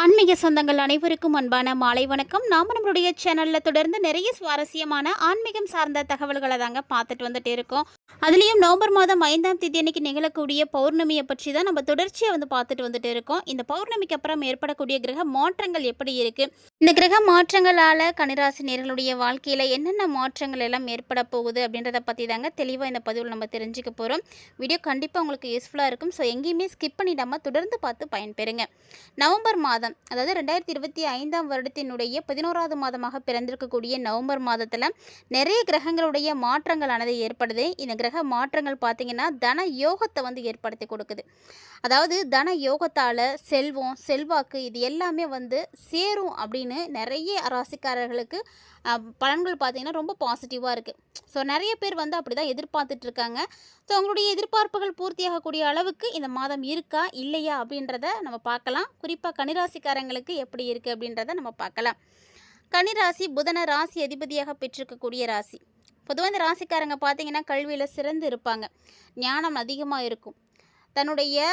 ஆன்மீக சொந்தங்கள் அனைவருக்கும் அன்பான மாலை வணக்கம். நாம நம்மளுடைய சேனலில் தொடர்ந்து நிறைய சுவாரஸ்யமான ஆன்மீகம் சார்ந்த தகவல்களை தாங்க பார்த்துட்டு வந்துட்டு இருக்கோம். அதுலேயும் நவம்பர் மாதம் ஐந்தாம் தேதி அன்னைக்கு நிகழக்கூடிய பௌர்ணமியை பற்றி தான் நம்ம தொடர்ச்சியாக வந்து பார்த்துட்டு வந்துட்டு இருக்கோம். இந்த பௌர்ணமிக்கு அப்புறம் ஏற்படக்கூடிய கிரக மாற்றங்கள் எப்படி இருக்குது இந்த கிரக மாற்றங்களால் கன்னிராசி நேர்களுடைய வாழ்க்கையில் என்னென்ன மாற்றங்கள் எல்லாம் ஏற்பட போகுது அப்படின்றத பற்றி தாங்க தெளிவாக இந்த பதிவில் நம்ம தெரிஞ்சுக்க போகிறோம் வீடியோ கண்டிப்பாக உங்களுக்கு யூஸ்ஃபுல்லாக இருக்கும். ஸோ எங்கேயுமே ஸ்கிப் பண்ணிடாமல் தொடர்ந்து பார்த்து பயன்பெறுங்க. நவம்பர் மாதம் அதாவது ரெண்டாயிரத்தி இருபத்தி ஐந்தாம் வருடத்தினுடைய பதினோராவது மாதமாக பிறந்திருக்கக்கூடிய நவம்பர் மாதத்தில் நிறைய கிரகங்களுடைய மாற்றங்களானது ஏற்படுது. இந்த கிரக மாற்றங்கள் பார்த்தீங்கன்னா தன யோகத்தை வந்து ஏற்படுத்தி கொடுக்குது. அதாவது தன யோகத்தால் செல்வம் செல்வாக்கு இது எல்லாமே வந்து சேரும் அப்படின்னு நிறைய ராசிக்காரர்களுக்கு பலன்கள் பார்த்திங்கன்னா ரொம்ப பாசிட்டிவாக இருக்குது ஸோ நிறைய பேர் வந்து அப்படி தான் எதிர்பார்த்துட்ருக்காங்க ஸோ அவங்களுடைய எதிர்பார்ப்புகள் பூர்த்தியாகக்கூடிய அளவுக்கு இந்த மாதம் இருக்கா இல்லையா அப்படின்றத நம்ம பார்க்கலாம். குறிப்பாக கனிராசிக்காரங்களுக்கு எப்படி இருக்குது அப்படின்றத நம்ம பார்க்கலாம். கனிராசி புதன ராசி அதிபதியாக பெற்றிருக்கக்கூடிய ராசி. பொதுவாக இந்த ராசிக்காரங்க பார்த்தீங்கன்னா கல்வியில் சிறந்து இருப்பாங்க. ஞானம் அதிகமாக இருக்கும். தன்னுடைய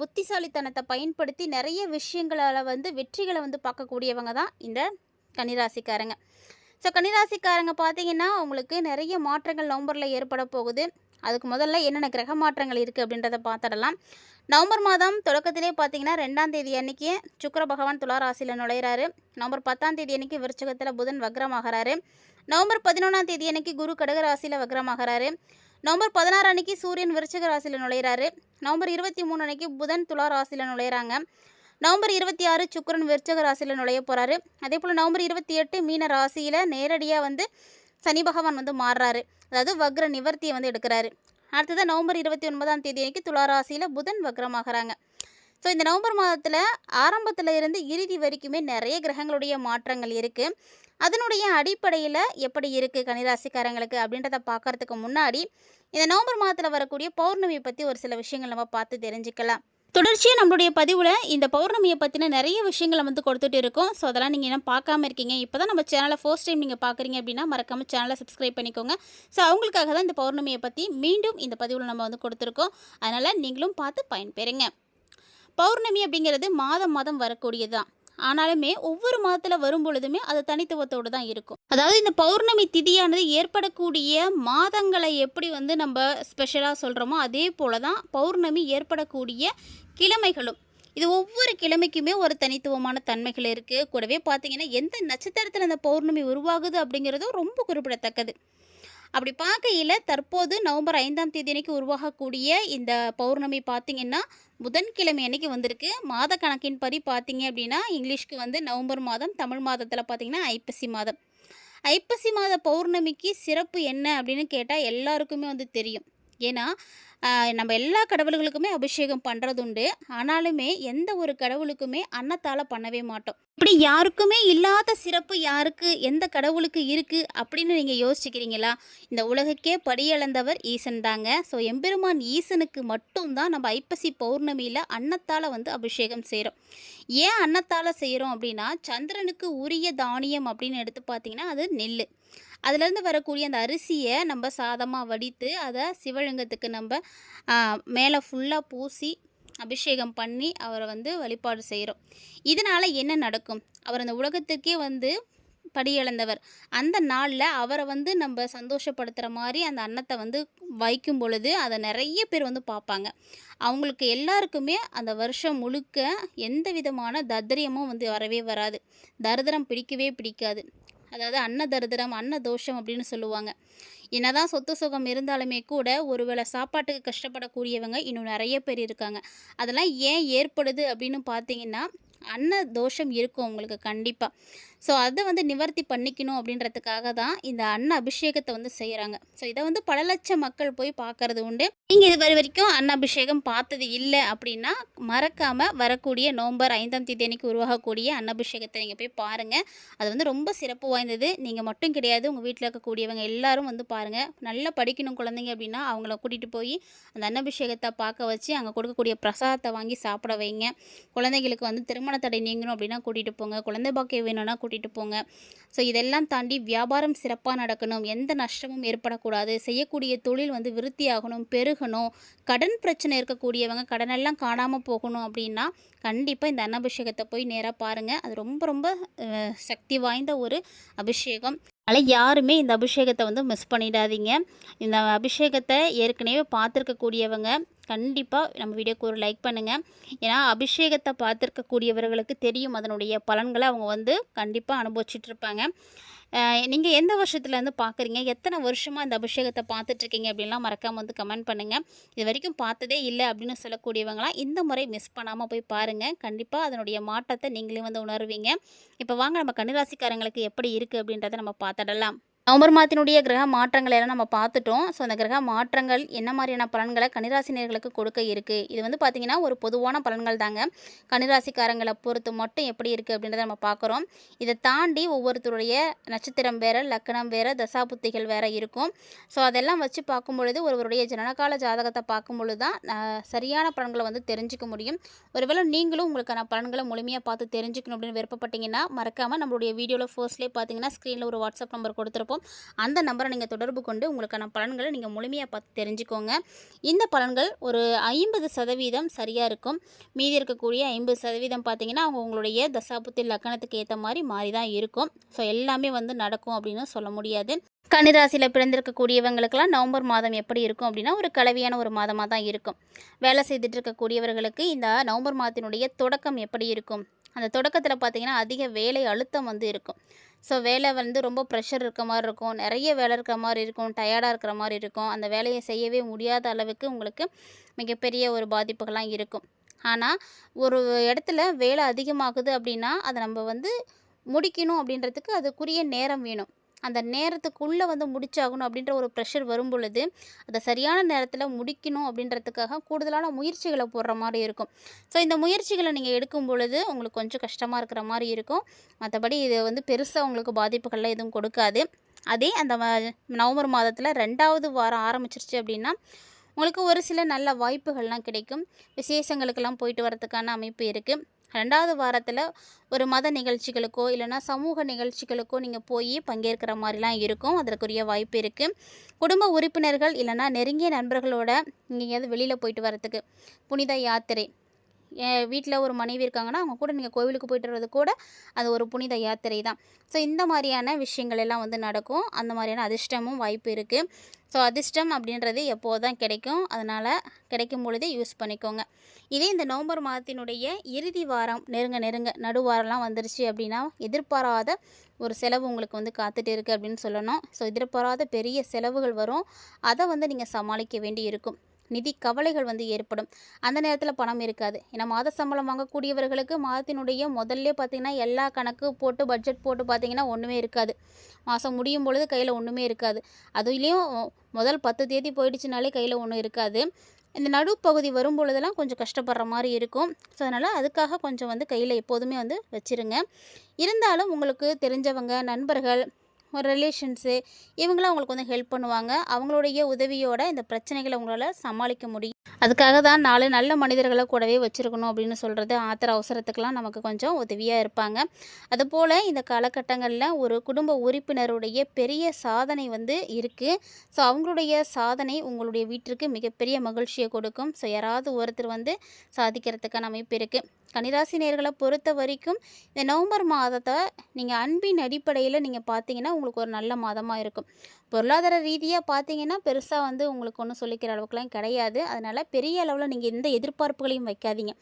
புத்திசாலித்தனத்தை பயன்படுத்தி நிறைய விஷயங்களால் வந்து வெற்றிகளை வந்து பார்க்கக்கூடியவங்க தான் இந்த கன்னிராசிக்காரங்க. ஸோ கன்னிராசிக்காரங்க பார்த்தீங்கன்னா அவங்களுக்கு நிறைய மாற்றங்கள் நவம்பரில் ஏற்பட போகுது. அதுக்கு முதல்ல என்னென்ன கிரக மாற்றங்கள் இருக்குது அப்படின்றத பார்த்துடலாம். நவம்பர் மாதம் தொடக்கத்திலே பார்த்தீங்கன்னா ரெண்டாம் தேதி அன்னைக்கு சுக்கர பகவான் துலா ராசியில் நுழையிறாரு. நவம்பர் பத்தாம் தேதி அன்னைக்கு விருச்சகத்தில் புதன் வக்ரமாகிறாரு. நவம்பர் பதினொன்றாம் தேதி அன்னைக்கு குரு கடகராசியில் வக்ரமாகிறாரு. நவம்பர் பதினாறு அன்னைக்கு சூரியன் விருச்சக ராசியில் நுழையிறாரு. நவம்பர் இருபத்தி மூணு அன்னைக்கு புதன் துலா ராசியில் நுழையிறாங்க. நவம்பர் இருபத்தி ஆறு சுக்கரன் விருச்சக ராசியில் நுழைய போகிறாரு அதே போல் நவம்பர் இருபத்தி எட்டு மீன ராசியில் நேரடியாக வந்து சனி பகவான் வந்து மாறுறாரு. அதாவது வக்ர நிவர்த்தியை வந்து எடுக்கிறாரு. அடுத்தது நவம்பர் இருபத்தி ஒன்பதாம் தேதி அன்னைக்கு துலா ராசியில் புதன் வக்ரமாகறாங்க. ஸோ இந்த நவம்பர் மாதத்தில் ஆரம்பத்தில் இருந்து இறுதி வரைக்குமே நிறைய கிரகங்களுடைய மாற்றங்கள் இருக்குது அதனுடைய அடிப்படையில் எப்படி இருக்குது கனிராசிக்காரங்களுக்கு அப்படின்றத பார்க்கறதுக்கு முன்னாடி இந்த நவம்பர் மாதத்தில் வரக்கூடிய பௌர்ணமியை பற்றி ஒரு சில விஷயங்கள் நம்ம பார்த்து தெரிஞ்சுக்கலாம். தொடர்ச்சியாக நம்மளுடைய பதிவில் இந்த பௌர்ணமியை பற்றின நிறைய விஷயங்களை வந்து கொடுத்துட்டு இருக்கோம். ஸோ அதெல்லாம் நீங்கள் என்ன பார்க்காம இருக்கீங்க. இப்போ தான் நம்ம சேனலை ஃபர்ஸ்ட் டைம் நீங்கள் பார்க்குறீங்க அப்படின்னா மறக்காமல் சேனலை சப்ஸ்கிரைப் பண்ணிக்கோங்க. ஸோ அவங்களுக்காக தான் இந்த பௌர்ணமியை பற்றி மீண்டும் இந்த பதிவில் நம்ம வந்து கொடுத்துருக்கோம். அதனால் நீங்களும் பார்த்து பயன்பெறுங்க. பௌர்ணமி அப்படிங்கிறது மாதம் மாதம் வரக்கூடியது தான் ஆனாலுமே ஒவ்வொரு மாதத்தில் வரும் பொழுதுமே அது தனித்துவத்தோடு தான் இருக்கும். அதாவது இந்த பௌர்ணமி திதியானது ஏற்படக்கூடிய மாதங்களை எப்படி வந்து நம்ம ஸ்பெஷலாக சொல்கிறோமோ அதே போல தான் பௌர்ணமி ஏற்படக்கூடிய கிழமைகளும். இது ஒவ்வொரு கிழமைக்குமே ஒரு தனித்துவமான தன்மைகள் இருக்குது கூடவே பார்த்தீங்கன்னா எந்த நட்சத்திரத்தில் அந்த பௌர்ணமி உருவாகுது அப்படிங்கிறதும் ரொம்ப குறிப்பிடத்தக்கது. அப்படி பார்க்கையில் தற்போது நவம்பர் ஐந்தாம் தேதி அன்னைக்கு உருவாகக்கூடிய இந்த பௌர்ணமி பார்த்திங்கன்னா புதன்கிழமை அன்னைக்கு வந்திருக்கு. மாத கணக்கின் படி பார்த்தீங்க அப்படின்னா இங்கிலீஷ்க்கு வந்து நவம்பர் மாதம் தமிழ் மாதத்தில் பார்த்தீங்கன்னா ஐப்பசி மாதம். ஐப்பசி மாத பௌர்ணமிக்கு சிறப்பு என்ன அப்படின்னு கேட்டால் எல்லாருக்குமே வந்து தெரியும். ஏன்னா நம்ம எல்லா கடவுள்களுக்குமே அபிஷேகம் பண்ணுறது உண்டு ஆனாலுமே எந்த ஒரு கடவுளுக்குமே அன்னத்தால் பண்ணவே மாட்டோம். இப்படி யாருக்குமே இல்லாத சிறப்பு யாருக்கு எந்த கடவுளுக்கு இருக்குது அப்படின்னு நீங்கள் யோசிச்சுக்கிறீங்களா? இந்த உலகக்கே படியளந்தவர் ஈசன் தாங்க. ஸோ எம்பெருமான் ஈசனுக்கு மட்டும்தான் நம்ம ஐப்பசி பௌர்ணமியில் அன்னத்தால் வந்து அபிஷேகம் செய்கிறோம் ஏன் அன்னத்தால் செய்கிறோம் அப்படின்னா சந்திரனுக்கு உரிய தானியம் அப்படின்னு எடுத்து பார்த்தீங்கன்னா அது நெல் அதுலேருந்து வரக்கூடிய அந்த அரிசியை நம்ம சாதமாக வடித்து அதை சிவலிங்கத்துக்கு நம்ம மேலே ஃபுல்லாக பூசி அபிஷேகம் பண்ணி அவரை வந்து வழிபாடு செய்கிறோம் இதனால் என்ன நடக்கும்? அவர் அந்த உலகத்துக்கே வந்து படியளந்தவர். அந்த நாளில் அவரை வந்து நம்ம சந்தோஷப்படுத்துகிற மாதிரி அந்த அன்னத்தை வந்து வைக்கும் பொழுது அதை நிறைய பேர் வந்து பார்ப்பாங்க அவங்களுக்கு எல்லாருக்குமே அந்த வருஷம் முழுக்க எந்த விதமான தத்ரியமும் வந்து வரவே வராது. தரிதிரம் பிடிக்கவே பிடிக்காது. அதாவது அன்ன அன்ன தோஷம் அப்படின்னு சொல்லுவாங்க. என்னதான் சொத்து சுகம் இருந்தாலுமே கூட ஒருவேளை சாப்பாட்டுக்கு கஷ்டப்படக்கூடியவங்க இன்னும் நிறைய பேர் இருக்காங்க. அதெல்லாம் ஏன் ஏற்படுது அப்படின்னு பார்த்தீங்கன்னா அன்ன தோஷம் இருக்கும் உங்களுக்கு கண்டிப்பாக ஸோ அதை வந்து நிவர்த்தி பண்ணிக்கணும் அப்படின்றதுக்காக தான் இந்த அன்ன அபிஷேகத்தை வந்து செய்கிறாங்க ஸோ இதை வந்து பல லட்சம் மக்கள் போய் பார்க்கறது உண்டு. நீங்கள் இது வரை வரைக்கும் அன்ன அபிஷேகம் பார்த்தது இல்லை அப்படின்னா மறக்காமல் வரக்கூடிய நவம்பர் ஐந்தாம் தேதி அன்னைக்கு உருவாகக்கூடிய அன்னபிஷேகத்தை நீங்கள் போய் பாருங்கள் அது வந்து ரொம்ப சிறப்பு வாய்ந்தது. நீங்கள் மட்டும் கிடையாது உங்கள் வீட்டில் இருக்கக்கூடியவங்க எல்லாரும் வந்து பாருங்கள் நல்லா படிக்கணும் குழந்தைங்க அப்படின்னா அவங்கள கூட்டிகிட்டு போய் அந்த அன்னபிஷேகத்தை பார்க்க வச்சு அங்கே கொடுக்கக்கூடிய பிரசாதத்தை வாங்கி சாப்பிட வைங்க. குழந்தைகளுக்கு வந்து திருமண திருமண தடை நீங்கணும் அப்படின்னா கூட்டிகிட்டு போங்க. குழந்தை பாக்கியம் வேணும்னா கூட்டிகிட்டு கூட்டிகிட்டு போங்க. ஸோ இதெல்லாம் தாண்டி வியாபாரம் சிறப்பாக நடக்கணும். எந்த நஷ்டமும் ஏற்படக்கூடாது. செய்யக்கூடிய தொழில் வந்து விருத்தியாகணும் பெருகணும். கடன் பிரச்சனை இருக்கக்கூடியவங்க கடனெல்லாம் காணாமல் போகணும் அப்படின்னா கண்டிப்பாக இந்த அன்னபிஷேகத்தை போய் நேராக பாருங்கள் அது ரொம்ப ரொம்ப சக்தி வாய்ந்த ஒரு அபிஷேகம். அதனால் யாருமே இந்த அபிஷேகத்தை வந்து மிஸ் பண்ணிடாதீங்க. இந்த அபிஷேகத்தை ஏற்கனவே பார்த்துருக்கக்கூடியவங்க கண்டிப்பாக நம்ம வீடியோக்கு ஒரு லைக் பண்ணுங்கள் ஏன்னா அபிஷேகத்தை பார்த்துருக்கக்கூடியவர்களுக்கு தெரியும் அதனுடைய பலன்களை அவங்க வந்து கண்டிப்பாக அனுபவிச்சிட்ருப்பாங்க. நீங்கள் எந்த வருஷத்துலேருந்து பார்க்குறீங்க எத்தனை வருஷமாக இந்த அபிஷேகத்தை பார்த்துட்ருக்கீங்க அப்படின்லாம் மறக்காமல் வந்து கமெண்ட் பண்ணுங்கள் இது வரைக்கும் பார்த்ததே இல்லை அப்படின்னு சொல்லக்கூடியவங்களாம் இந்த முறை மிஸ் பண்ணாமல் போய் பாருங்கள் கண்டிப்பாக அதனுடைய மாற்றத்தை நீங்களே வந்து உணர்வீங்க. இப்போ வாங்க நம்ம கன்னிராசிக்காரங்களுக்கு எப்படி இருக்குது அப்படின்றத நம்ம பார்த்துடலாம். நவம்பர் மாதத்தினுடைய கிரக மாற்றங்களை எல்லாம் நம்ம பார்த்துட்டோம். ஸோ அந்த கிரக மாற்றங்கள் என்ன மாதிரியான பலன்களை கனிராசினியர்களுக்கு கொடுக்க இருக்குது இது வந்து பார்த்திங்கன்னா ஒரு பொதுவான பலன்கள் தாங்க. கனிராசிக்காரங்களை பொறுத்து மட்டும் எப்படி இருக்குது அப்படின்றத நம்ம பார்க்குறோம். இதை தாண்டி ஒவ்வொருத்தருடைய நட்சத்திரம் வேறு லக்கணம் வேறு தசாபுத்திகள் வேறு இருக்கும். ஸோ அதெல்லாம் வச்சு பார்க்கும் பொழுது ஒருவருடைய ஜனனகால ஜாதகத்தை பார்க்கும் பொழுது தான் சரியான பலன்களை வந்து தெரிஞ்சுக்க முடியும். ஒருவேளை நீங்களும் உங்களுக்கான பலன்களை முழுமையாக பார்த்து தெரிஞ்சுக்கணும் அப்படின்னு விருப்பப்பட்டீங்கன்னா மறக்காமல் நம்மளுடைய வீடியோவில் ஃபர்ஸ்ட்லேயே பார்த்தீங்கன்னா ஸ்க்ரீனில் ஒரு வாட்ஸ்அப் நம்பர் கொடுத்துருப்போம். அந்த நம்பரை நீங்கள் தொடர்பு கொண்டு உங்களுக்கான பலன்களை நீங்கள் முழுமையாக பார்த்து தெரிஞ்சுக்கோங்க. இந்த பலன்கள் ஒரு ஐம்பது சதவீதம் சரியாக இருக்கும். மீதி இருக்கக்கூடிய ஐம்பது சதவீதம் பார்த்தீங்கன்னா அவங்க உங்களுடைய தசாபுத்தி லக்கணத்துக்கு ஏற்ற மாதிரி மாறி தான் இருக்கும். ஸோ எல்லாமே வந்து நடக்கும் அப்படின்னு சொல்ல முடியாது. கன்னிராசியில் பிறந்திருக்கக்கூடியவங்களுக்கெல்லாம் நவம்பர் மாதம் எப்படி இருக்கும் அப்படின்னா ஒரு கலவையான ஒரு மாதமாக தான் இருக்கும். வேலை செய்துட்டு இருக்கக்கூடியவர்களுக்கு இந்த நவம்பர் மாதத்தினுடைய தொடக்கம் எப்படி இருக்கும்? அந்த தொடக்கத்தில் பார்த்தீங்கன்னா அதிக வேலை அழுத்தம் வந்து இருக்கும். ஸோ வேலை வந்து ரொம்ப ப்ரெஷர் இருக்க மாதிரி இருக்கும். நிறைய வேலை இருக்கிற மாதிரி இருக்கும். டயர்டாக இருக்கிற மாதிரி இருக்கும். அந்த வேலையை செய்யவே முடியாத அளவுக்கு உங்களுக்கு மிகப்பெரிய ஒரு பாதிப்புகள்லாம் இருக்கும். ஆனால் ஒரு இடத்துல வேலை அதிகமாகுது அப்படின்னா அதை நம்ம வந்து முடிக்கணும் அப்படின்றதுக்கு அதுக்குரிய நேரம் வேணும். அந்த நேரத்துக்குள்ளே வந்து முடிச்சாகணும் அப்படின்ற ஒரு ப்ரெஷர் வரும் பொழுது அதை சரியான நேரத்தில் முடிக்கணும் அப்படின்றதுக்காக கூடுதலான முயற்சிகளை போடுற மாதிரி இருக்கும். ஸோ இந்த முயற்சிகளை நீங்கள் எடுக்கும் பொழுது உங்களுக்கு கொஞ்சம் கஷ்டமாக இருக்கிற மாதிரி இருக்கும். மற்றபடி இது வந்து பெருசாக உங்களுக்கு பாதிப்புகள்லாம் எதுவும் கொடுக்காது. அதே அந்த நவம்பர் மாதத்தில் ரெண்டாவது வாரம் ஆரம்பிச்சிருச்சு அப்படின்னா உங்களுக்கு ஒரு சில நல்ல வாய்ப்புகள்லாம் கிடைக்கும். விசேஷங்களுக்கெல்லாம் போயிட்டு வரதுக்கான அமைப்பு இருக்குது ரெண்டாவது வாரத்தில் ஒரு மத நிகழ்ச்சிகளுக்கோ இல்லைன்னா சமூக நிகழ்ச்சிகளுக்கோ நீங்கள் போய் பங்கேற்கிற மாதிரிலாம் இருக்கும். அதற்குரிய வாய்ப்பு இருக்குது குடும்ப உறுப்பினர்கள் இல்லைன்னா நெருங்கிய நண்பர்களோட நீங்கள் எங்கேயாவது வெளியில் போயிட்டு வரத்துக்கு புனித யாத்திரை வீட்டில் ஒரு மனைவி இருக்காங்கன்னா அவங்க கூட நீங்கள் கோவிலுக்கு போயிட்டு வர்றது கூட அது ஒரு புனித யாத்திரை தான். ஸோ இந்த மாதிரியான விஷயங்கள் எல்லாம் வந்து நடக்கும். அந்த மாதிரியான அதிர்ஷ்டமும் வாய்ப்பு இருக்குது ஸோ அதிர்ஷ்டம் அப்படின்றது எப்போது தான் கிடைக்கும். அதனால் கிடைக்கும் பொழுதே யூஸ் பண்ணிக்கோங்க. இதே இந்த நவம்பர் மாதத்தினுடைய இறுதி வாரம் நெருங்க நெருங்க நடுவாரம்லாம் வந்துருச்சு அப்படின்னா எதிர்பாராத ஒரு செலவு உங்களுக்கு வந்து காத்துட்டு இருக்குது அப்படின்னு சொல்லணும். ஸோ எதிர்பாராத பெரிய செலவுகள் வரும். அதை வந்து நீங்கள் சமாளிக்க வேண்டி இருக்கும் நிதி கவலைகள் வந்து ஏற்படும். அந்த நேரத்தில் பணம் இருக்காது. ஏன்னா மாத சம்பளம் வாங்கக்கூடியவர்களுக்கு மாதத்தினுடைய முதல்ல பார்த்தீங்கன்னா எல்லா கணக்கு போட்டு பட்ஜெட் போட்டு பார்த்தீங்கன்னா ஒன்றுமே இருக்காது. மாதம் முடியும் பொழுது கையில் ஒன்றுமே இருக்காது. அதுலேயும் முதல் பத்து தேதி போயிடுச்சுனாலே கையில் ஒன்றும் இருக்காது. இந்த நடுப்பகுதி வரும் பொழுதெல்லாம் கொஞ்சம் கஷ்டப்படுற மாதிரி இருக்கும். ஸோ அதனால் அதுக்காக கொஞ்சம் வந்து கையில் எப்போதுமே வந்து வச்சுருங்க. இருந்தாலும் உங்களுக்கு தெரிஞ்சவங்க நண்பர்கள் ரிலேஷன்ஸு இவங்களாம் அவங்களுக்கு வந்து ஹெல்ப் பண்ணுவாங்க. அவங்களுடைய உதவியோட இந்த பிரச்சனைகளை உங்களால் சமாளிக்க முடியும். அதுக்காக தான் நாலு நல்ல மனிதர்களை கூடவே வச்சுருக்கணும் அப்படின்னு சொல்கிறது ஆத்திர அவசரத்துக்கெலாம் நமக்கு கொஞ்சம் உதவியாக இருப்பாங்க. அதுபோல் இந்த காலகட்டங்களில் ஒரு குடும்ப உறுப்பினருடைய பெரிய சாதனை வந்து இருக்குது ஸோ அவங்களுடைய சாதனை உங்களுடைய வீட்டிற்கு மிகப்பெரிய மகிழ்ச்சியை கொடுக்கும். ஸோ யாராவது ஒருத்தர் வந்து சாதிக்கிறதுக்கான அமைப்பு இருக்குது கன்னிராசி நேர்களை பொறுத்த வரைக்கும் இந்த நவம்பர் மாதத்தை நீங்கள் அன்பின் அடிப்படையில் நீங்கள் பார்த்தீங்கன்னா உங்களுக்கு ஒரு நல்ல மாதமாக இருக்கும். பொருளாதார ரீதியாக பார்த்தீங்கன்னா பெருசாக வந்து உங்களுக்கு ஒன்றும் சொல்லிக்கிற அளவுக்குலாம் கிடையாது. அதனால் பெரிய அளவில் நீங்கள் எந்த எதிர்பார்ப்புகளையும் வைக்காதீங்க.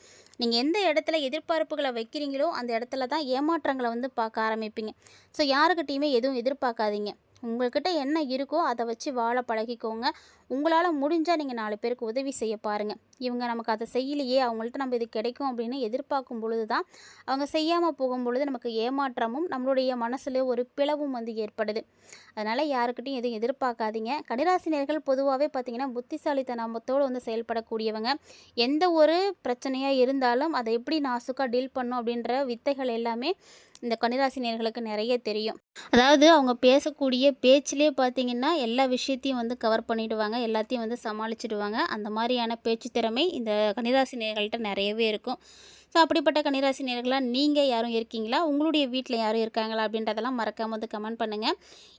நீங்கள் எந்த இடத்துல எதிர்பார்ப்புகளை வைக்கிறீங்களோ அந்த இடத்துல தான் ஏமாற்றங்களை வந்து பார்க்க ஆரம்பிப்பீங்க. ஸோ யாருக்கிட்டேயுமே எதுவும் எதிர்பார்க்காதீங்க. உங்கள்கிட்ட என்ன இருக்கோ அதை வச்சு வாழ பழகிக்கோங்க. உங்களால் முடிஞ்சால் நீங்கள் நாலு பேருக்கு உதவி செய்ய பாருங்கள் இவங்க நமக்கு அதை செய்யலையே அவங்கள்ட்ட நம்ம இது கிடைக்கும் அப்படின்னு எதிர்பார்க்கும் பொழுது தான் அவங்க செய்யாமல் போகும் பொழுது நமக்கு ஏமாற்றமும் நம்மளுடைய மனசில் ஒரு பிளவும் வந்து ஏற்படுது. அதனால் யாருக்கிட்டையும் எதுவும் எதிர்பார்க்காதீங்க. கடிராசினியர்கள் பொதுவாகவே பார்த்தீங்கன்னா புத்திசாலித்தனத்தோடு வந்து செயல்படக்கூடியவங்க. எந்த ஒரு பிரச்சனையாக இருந்தாலும் அதை எப்படி நாசுக்காக டீல் பண்ணும் அப்படின்ற வித்தைகள் எல்லாமே இந்த கன்னிராசினியர்களுக்கு நிறைய தெரியும். அதாவது அவங்க பேசக்கூடிய பேச்சிலே பார்த்தீங்கன்னா எல்லா விஷயத்தையும் வந்து கவர் பண்ணிவிடுவாங்க எல்லாத்தையும் வந்து சமாளிச்சிடுவாங்க. அந்த மாதிரியான பேச்சு திறமை இந்த கன்னிராசினியர்கள்ட்ட நிறையவே இருக்கும். ஸோ அப்படிப்பட்ட கன்னிராசி நேர்களாக நீங்கள் யாரும் இருக்கீங்களா? உங்களுடைய வீட்டில் யாரும் இருக்காங்களா? அப்படின்றதெல்லாம் மறக்காமல் வந்து கமெண்ட் பண்ணுங்கள்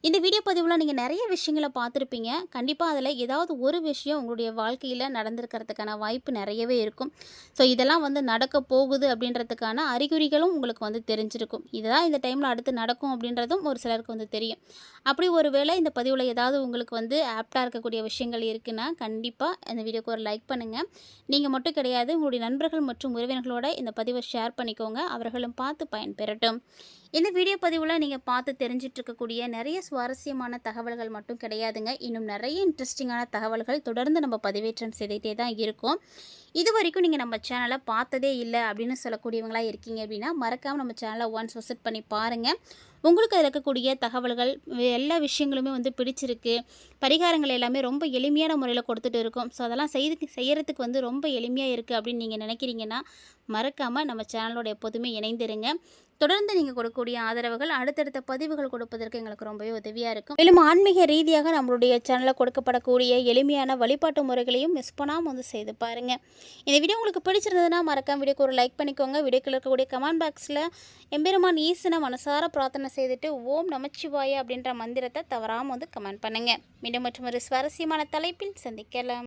இந்த வீடியோ பதிவில் நீங்கள் நிறைய விஷயங்களை பார்த்துருப்பீங்க. கண்டிப்பாக அதில் ஏதாவது ஒரு விஷயம் உங்களுடைய வாழ்க்கையில் நடந்திருக்கிறதுக்கான வாய்ப்பு நிறையவே இருக்கும். ஸோ இதெல்லாம் வந்து நடக்க போகுது அப்படின்றதுக்கான அறிகுறிகளும் உங்களுக்கு வந்து தெரிஞ்சிருக்கும். இதுதான் இந்த டைமில் அடுத்து நடக்கும் அப்படின்றதும் ஒரு சிலருக்கு வந்து தெரியும். அப்படி ஒரு வேளை இந்த பதிவில் ஏதாவது உங்களுக்கு வந்து ஆப்டாக இருக்கக்கூடிய விஷயங்கள் இருக்குன்னா கண்டிப்பாக இந்த வீடியோக்கு ஒரு லைக் பண்ணுங்கள் நீங்கள் மட்டும் கிடையாது உங்களுடைய நண்பர்கள் மற்றும் உறவினர்களோட இந்த பதிவை ஷேர் பண்ணிக்கோங்க. அவர்களும் பார்த்து பயன்பெறட்டும். இந்த வீடியோ பதிவில் நீங்கள் பார்த்து தெரிஞ்சிட்டு இருக்கக்கூடிய நிறைய சுவாரஸ்யமான தகவல்கள் மட்டும் கிடையாதுங்க. இன்னும் நிறைய இன்ட்ரெஸ்டிங்கான தகவல்கள் தொடர்ந்து நம்ம பதிவேற்றம் செய்துகிட்டே தான் இருக்கும். இது வரைக்கும் நீங்கள் நம்ம சேனலை பார்த்ததே இல்லை அப்படின்னு சொல்லக்கூடியவங்களாக இருக்கீங்க அப்படின்னா மறக்காமல் நம்ம சேனலை ஒன்ஸ் விசிட் பண்ணி பாருங்கள் உங்களுக்கு அதில் இருக்கக்கூடிய தகவல்கள் எல்லா விஷயங்களுமே வந்து பிடிச்சிருக்கு. பரிகாரங்கள் எல்லாமே ரொம்ப எளிமையான முறையில் கொடுத்துட்டு இருக்கோம். ஸோ அதெல்லாம் செய்து செய்கிறதுக்கு வந்து ரொம்ப எளிமையாக இருக்குது அப்படின்னு நீங்கள் நினைக்கிறீங்கன்னா மறக்காமல் நம்ம சேனலோட எப்போதுமே இணைந்திருங்க. தொடர்ந்து நீங்கள் கொடுக்கக்கூடிய ஆதரவுகள் அடுத்தடுத்த பதிவுகள் கொடுப்பதற்கு எங்களுக்கு ரொம்பவே உதவியாக இருக்கும். மேலும் ஆன்மீக ரீதியாக நம்மளுடைய சேனலில் கொடுக்கப்படக்கூடிய எளிமையான வழிபாட்டு முறைகளையும் மிஸ் பண்ணாமல் வந்து செய்து பாருங்கள் இந்த வீடியோ உங்களுக்கு பிடிச்சிருந்ததுன்னா மறக்காம வீடியோக்கு ஒரு லைக் பண்ணிக்கோங்க. வீடியோக்கில் இருக்கக்கூடிய கமெண்ட் பாக்ஸில் எம்பெருமான் ஈசனை மனசார பிரார்த்தனை செய்துட்டு ஓம் நமச்சிவாய அப்படின்ற மந்திரத்தை தவறாமல் வந்து கமெண்ட் பண்ணுங்கள் மீண்டும் மற்றும் ஒரு சுவாரஸ்யமான தலைப்பில் சந்திக்கலாம்.